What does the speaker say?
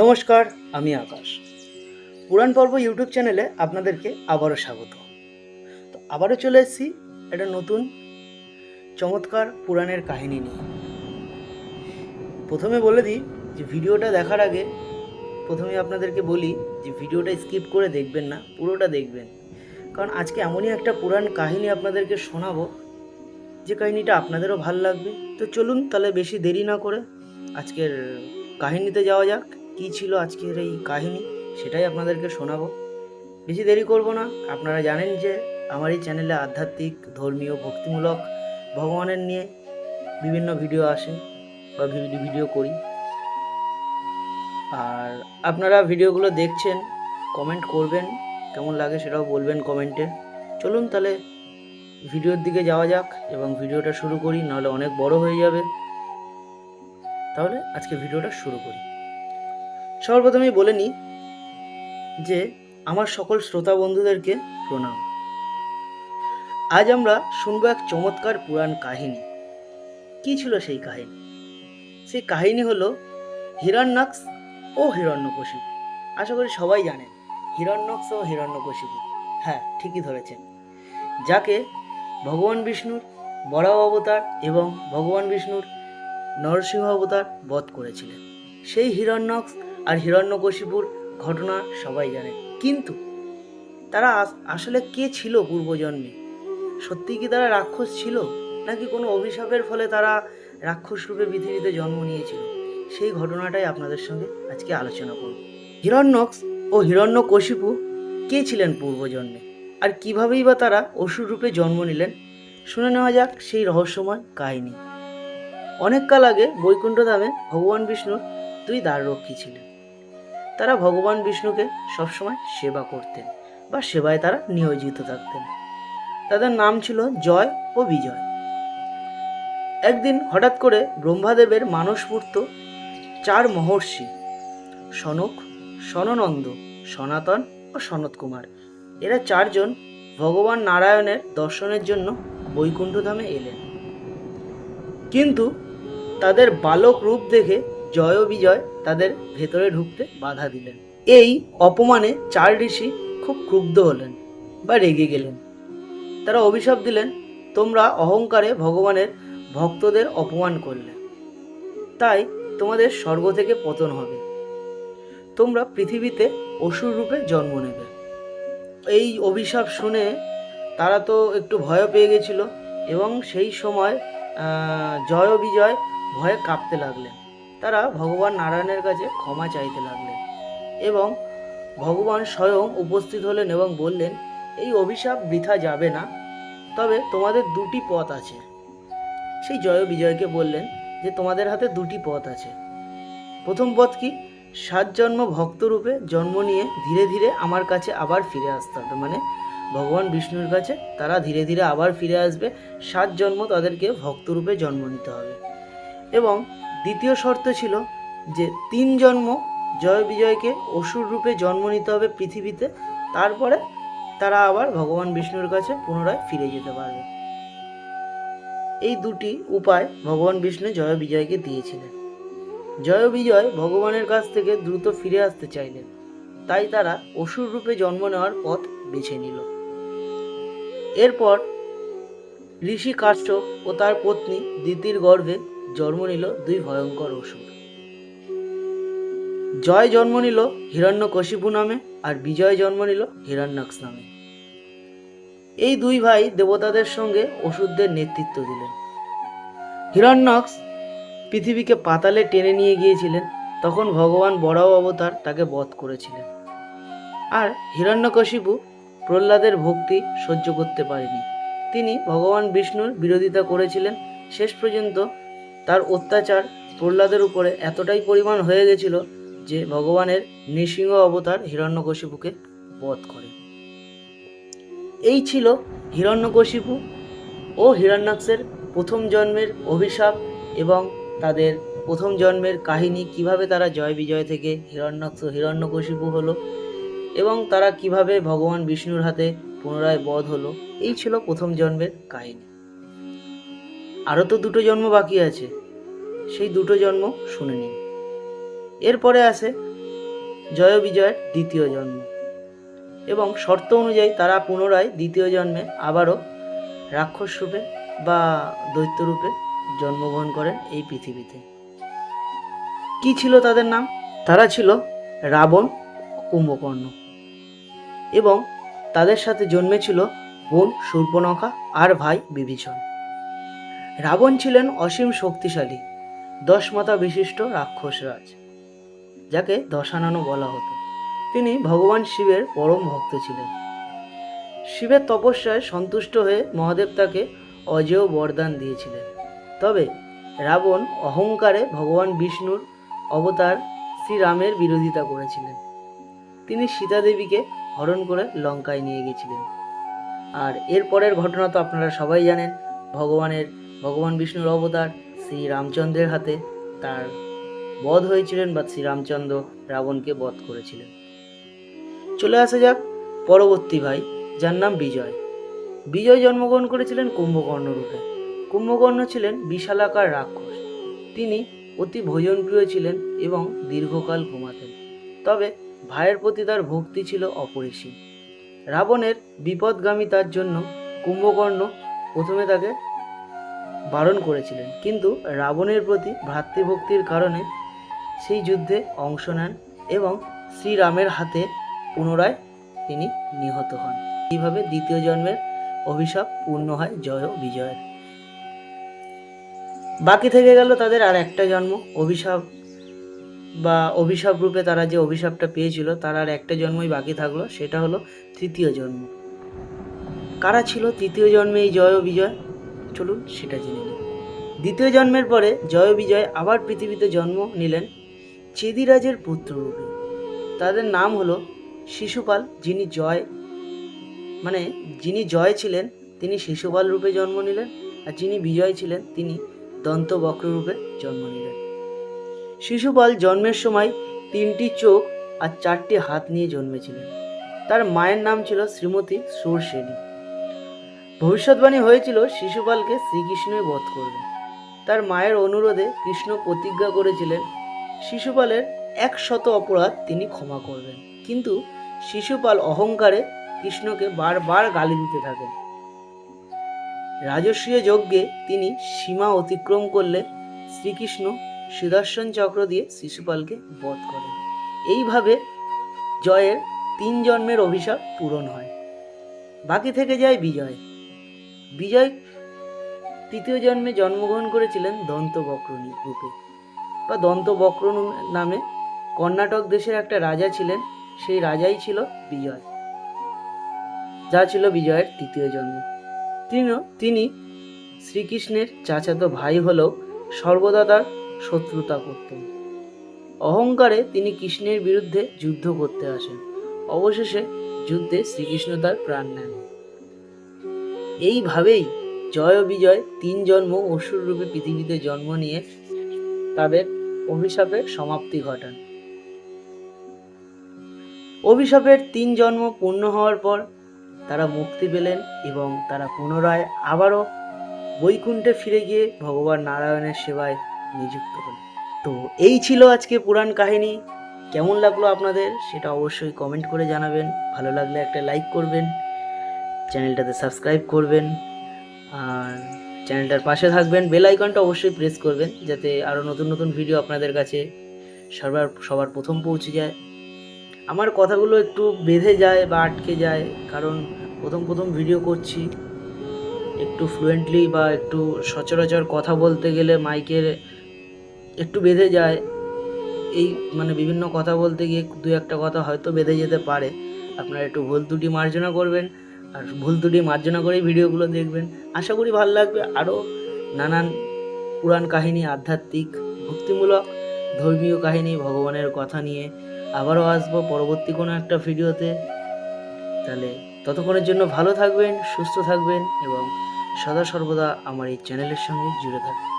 নমস্কার, আমি আকাশ। পুরাণ পর্ব ইউটিউব চ্যানেলে আপনাদেরকে আবারও স্বাগত। তো আবারও চলে এসেছি একটা নতুন চমৎকার পুরাণের কাহিনী নিয়ে। প্রথমে বলে দিই যে ভিডিওটা দেখার আগে প্রথমে আপনাদেরকে বলি যে ভিডিওটা স্কিপ করে দেখবেন না, পুরোটা দেখবেন। কারণ আজকে এমনই একটা পুরাণ কাহিনী আপনাদেরকে শোনাবো, যে কাহিনীটা আপনাদেরও ভালো লাগবে। তো চলুন তাহলে বেশি দেরি না করে আজকের কাহিনীতে যাওয়া যাক। কী ছিল আজকের এই কাহিনী সেটাই আপনাদেরকে শোনাবো। বেশি দেরি করব না, আপনারা জানেন যে আমার এই চ্যানেলে আধ্যাত্মিক, ধর্মীয়, ভক্তিমূলক, ভগবানের নিয়ে বিভিন্ন ভিডিও আসে বা ভিডিও করি। আর আপনারা ভিডিওগুলো দেখছেন কমেন্ট করবেন, কেমন লাগে সেটাও বলবেন কমেন্টে চলুন তাহলে ভিডিওর দিকে যাওয়া যাক এবং ভিডিওটা শুরু করি, নাহলে অনেক বড় হয়ে যাবে। তাহলে আজকে ভিডিওটা শুরু করি। সর্বপ্রথমেই বলে নিই যে আমার সকল শ্রোতা বন্ধুদেরকে প্রণাম। আজ আমরা শুনব এক চমৎকার পুরাণ কাহিনী। কি ছিল সেই কাহিনী? সেই কাহিনী হলো হিরণ্যাক্ষ ও হিরণ্যকশিপু। আশা করি সবাই জানেন হিরণ্যক্ষ ও হিরণ্যকশিপু। হ্যাঁ ঠিকই ধরেছেন। যাকে ভগবান বিষ্ণুর বরাহ অবতার এবং ভগবান বিষ্ণুর নরসিংহ অবতার বধ করেছিলেন। সেই হিরণ্যক্ষ আর হিরণ্যকশিপুর ঘটনা সবাই জানে। কিন্তু তারা আস- আসলে কে ছিল পূর্বজন্মে? সত্যি কি তারা রাক্ষস ছিল? নাকি কোনো অভিশাপের ফলে তারা রাক্ষস রূপে পৃথিবীতে জন্ম নিয়েছিল? সেই ঘটনাটাই আপনাদের সঙ্গে আজকে আলোচনা করব। হিরণ্যক্স ও হিরণ্যকশিপু কে ছিলেন পূর্বজন্মে? আর কিভাবেই বা তারা অসুর রূপে জন্ম নিলেন? শুনে নেওয়া যাক সেই রহস্যময় কাহিনী। অনেক কাল আগে বৈকুণ্ঠ ধামে ভগবান বিষ্ণুর দুই দ্বাররক্ষী ছিলেন। তারা ভগবান বিষ্ণুকে সবসময় সেবা করতেন বা সেবায় তারা নিয়োজিত থাকতেন। তাদের নাম ছিল জয় ও বিজয়। একদিন হঠাৎ করে ব্রহ্মাদেবের মানসপূর্ত চার মহর্ষি সনক, সননন্দ, সনাতন ও সনত কুমার এরা চারজন ভগবান নারায়ণের দর্শনের জন্য বৈকুণ্ঠধামে এলেন। কিন্তু তাদের বালক রূপ দেখে জয় বিজয় তাদের ভেতরে ঢুকতে বাধা দিলেন। এই অপমানে চার ঋষি খুব ক্ষুব্ধ হলেন বা রেগে গেলেন। তারা অভিশাপ দিলেন, তোমরা অহংকারে ভগবানের ভক্তদের অপমান করলে। তাই তোমাদের স্বর্গ থেকে পতন হবে। তোমরা পৃথিবীতে অসুর রূপে জন্ম নেবে। এই অভিশাপ শুনে তারা তো একটু ভয় পেয়ে গেছিল এবং সেই সময় জয় বিজয় ভয়ে কাঁপতে লাগলেন। তারা ভগবান নারায়ণের কাছে ক্ষমা চাইতে লাগলেন এবং ভগবান স্বয়ং উপস্থিত হলেন এবং বললেন, এই অভিশাপ বৃথা যাবে না, তবে তোমাদের দুটি পথ আছে। সেই জয় বিজয়কে বললেন যে, তোমাদের হাতে দুটি পথ আছে। প্রথম পথ কি? সাত জন্ম ভক্তরূপে জন্ম নিয়ে ধীরে ধীরে আমার কাছে আবার ফিরে আসতে হবে। মানে ভগবান বিষ্ণুর কাছে তারা ধীরে ধীরে আবার ফিরে আসবে। সাত জন্ম তাদেরকে ভক্তরূপে জন্ম নিতে হবে। এবং দ্বিতীয় শর্ত ছিল যে তিন জন্ম জয় বিজয়কে অসুর রূপে জন্ম নিতে হবে পৃথিবীতে, তারপরে তারা আবার ভগবান বিষ্ণুর কাছে পুনরায় ফিরে যেতে পারবে। এই দুটি উপায় ভগবান বিষ্ণু জয় বিজয়কে দিয়েছিলেন। জয় বিজয় ভগবানের কাছ থেকে দ্রুত ফিরে আসতে চাইলেন, তাই তারা অসুর রূপে জন্ম নেওয়ার পথ বেছে নিল। এরপর ঋষি কাশ্যপ ও তার পত্নী দিতির গর্ভে জন্ম নিল দুই ভয়ঙ্কর অসুর। জয় জন্ম নিল হিরণ্যকশিপু নামে আর বিজয় জন্ম নিল হিরণ্যাক্ষ নামে। এই দুই ভাই দেবতাদের সঙ্গে অসুরদের নেতৃত্ব দিলেন। হিরণ্যাক্ষ পৃথিবীকে পাতালে টেনে নিয়ে গিয়েছিলেন, তখন ভগবান বড়াও অবতার তাকে বধ করেছিলেন। আর হিরণ্যকশিপু প্রহ্লাদের ভক্তি সহ্য করতে পারেনি। তিনি ভগবান বিষ্ণুর বিরোধিতা করেছিলেন, শেষ পর্যন্ত তার অত্যাচার প্রহ্লাদের উপরে এতটাই পরিমাণ হয়ে গেছিল যে ভগবানের নৃসিংহ অবতার হিরণ্যকশিপুকে বধ করে। এই ছিল হিরণ্যকশিপু ও হিরণ্যাক্ষের প্রথম জন্মের অভিশাপ এবং তাদের প্রথম জন্মের কাহিনী, কীভাবে তারা জয় বিজয় থেকে হিরণ্যাক্ষ, হিরণ্যকশিপু হলো এবং তারা কীভাবে ভগবান বিষ্ণুর হাতে পুনরায় বধ হলো, এই ছিল প্রথম জন্মের কাহিনী। আরও তো দুটো জন্ম বাকি আছে। সেই দুটো জন্ম শুনে নিন। এরপরে আসে জয় বিজয়ের দ্বিতীয় জন্ম এবং শর্ত অনুযায়ী তারা পুনরায় দ্বিতীয় জন্মে আবারও রাক্ষস রূপে বা দৈত্য রূপে জন্মগ্রহণ করেন এই পৃথিবীতে। কি ছিল তাদের নাম? তারা ছিল রাবণ কুম্ভকর্ণ এবং তাদের সাথে জন্মেছিল বোন শূর্পণখা আর ভাই বিভীষণ। রাবণ ছিলেন অসীম শক্তিশালী দশ মাথা বিশিষ্ট রাক্ষসরাজ যাকে দশাননও বলা হতো। তিনি ভগবান শিবের পরম ভক্ত ছিলেন। শিবের তপস্যায় সন্তুষ্ট হয়ে মহাদেব তাকে অজেয় বরদান দিয়েছিলেন। তবে রাবণ অহংকারে ভগবান বিষ্ণুর অবতার শ্রীরামের বিরোধিতা করেছিলেন। তিনি সীতা দেবীকে হরণ করে লঙ্কায় নিয়ে গেছিলেন। আর এরপরের ঘটনা তো আপনারা সবাই জানেন, ভগবানের ভগবান বিষ্ণুর অবতার শ্রী রামচন্দ্রের হাতে। তার বধ হয়েছিলেন বা শ্রীরামচন্দ্র রাবণকে বধ করেছিলেন। চলে আসা যাক পরবর্তী ভাই, যার নাম বিজয়। বিজয় জন্মগ্রহণ করেছিলেন কুম্ভকর্ণ রূপে। কুম্ভকর্ণ ছিলেন বিশালাকার রাক্ষস। তিনি অতি ভোজনপ্রিয় ছিলেন এবং দীর্ঘকাল ঘুমাতেন। তবে ভাইয়ের প্রতি তার ভক্তি ছিল অপরিসীম। রাবণের বিপদগামিতার জন্য কুম্ভকর্ণ প্রথমে তাকে বারণ করেছিলেন। কিন্তু রাবণের প্রতি ভ্রাতৃভক্তির কারণে সেই যুদ্ধে অংশ নেন এবং শ্রীরামের হাতে পুনরায় তিনি নিহত হন। এইভাবে দ্বিতীয় জন্মের অভিশাপ পূর্ণ হয় জয় বিজয়ের। বাকি থেকে গেল তাদের আর একটা জন্ম। অভিশাপ বা অভিশাপ রূপে তারা যে অভিশাপটা পেয়েছিল, তার আর একটা জন্মই বাকি থাকল, সেটা হলো তৃতীয় জন্ম। কারা ছিল তৃতীয় জন্মে এই জয় বিজয়? চলুন সেটা জেনে নিই। দ্বিতীয় জন্মের পরে জয় বিজয় আবার পৃথিবীতে জন্ম নিলেন চেদিরাজের পুত্র রূপে। তাদের নাম হলো শিশুপাল, যিনি জয় মানে যিনি জয় ছিলেন, তিনি শিশুপাল রূপে জন্ম নিলেন আর যিনি বিজয় ছিলেন, তিনি দন্তবক্র রূপে জন্ম নিলেন। শিশুপাল জন্মের সময় তিনটি চোখ আর চারটি হাত নিয়ে জন্মেছিলেন। তার মায়ের নাম ছিল শ্রীমতী সুরসেনী ভবিষ্যৎবাণী হয়েছিল শিশুপালকে শ্রীকৃষ্ণই বধ করবে। তার মায়ের অনুরোধে কৃষ্ণ প্রতিজ্ঞা করেছিলেন, শিশুপালের একশত অপরাধ তিনি ক্ষমা করবেন। কিন্তু শিশুপাল অহংকারে কৃষ্ণকে বারবার গালি দিতে থাকেন। রাজস্বীয় যজ্ঞে তিনি সীমা অতিক্রম করলে শ্রীকৃষ্ণ সুদর্শন চক্র দিয়ে শিশুপালকে বধ করেন। এইভাবে জয়ের তিন জন্মের অভিশাপ পূরণ হয়। বাকি থেকে যায় বিজয়। বিজয় তৃতীয় জন্মে জন্মগ্রহণ করেছিলেন দন্তবক্র রূপে। বা দন্তবক্র নামে কর্ণাটক দেশের একটা রাজা ছিলেন, সেই রাজাই ছিল বিজয়। যা ছিল বিজয়ের তৃতীয় জন্ম। তিনি তিনি শ্রীকৃষ্ণের চাচাতো ভাই হলেও সর্বদা তার শত্রুতা করতেন। অহংকারে তিনি কৃষ্ণের বিরুদ্ধে যুদ্ধ করতে আসেন। অবশেষে যুদ্ধে শ্রীকৃষ্ণ তার প্রাণ নেন। এইভাবেই জয় বিজয় তিন জন্ম অসুর রূপে পৃথিবীতে জন্ম নিয়ে তাদের অভিশাপের সমাপ্তি ঘটান। অভিশাপের তিন জন্ম পূর্ণ হওয়ার পর তারা মুক্তি পেলেন এবং তারা পুনরায় আবারও বৈকুণ্ঠে ফিরে গিয়ে ভগবান নারায়ণের সেবায় নিযুক্ত হল তো এই ছিল আজকে পুরাণ কাহিনী। কেমন লাগল আপনাদের সেটা অবশ্যই কমেন্ট করে জানাবেন। ভালো লাগলে একটা লাইক করবেন। চ্যানেলটাতে সাবস্ক্রাইব করবেন। আর চ্যানেলটার পাশে থাকবেন, বেল আইকনটা অবশ্যই প্রেস করবেন, যাতে আরও নতুন নতুন ভিডিও আপনাদের কাছে সবার সবার প্রথম পৌঁছে যায়। আমার কথাগুলো একটু বেঁধে যায় বা আটকে যায়, কারণ প্রথম প্রথম ভিডিও করছি। একটু ফ্লুয়েন্টলি বা একটু সচরাচর কথা বলতে গেলে মাইকের একটু বেঁধে যায়। এই মানে বিভিন্ন কথা বলতে গিয়ে দু একটা কথা হয়তো বেঁধে যেতে পারে। আপনারা একটু ভুল ত্রুটি মার্জনা করবেন। আর ভুল ত্রুটি মার্জনা করেই ভিডিওগুলো দেখবেন। আশা করি ভালো লাগবে। আরও নানান পুরাণ কাহিনী, আধ্যাত্মিক, ভক্তিমূলক, ধর্মীয় কাহিনী, ভগবানের কথা নিয়ে আবারও আসব পরবর্তী কোনো একটা ভিডিওতে। তাহলে ততক্ষণের জন্য ভালো থাকবেন, সুস্থ থাকবেন এবং সদা সর্বদা আমার এই চ্যানেলের সঙ্গে জুড়ে থাকবেন।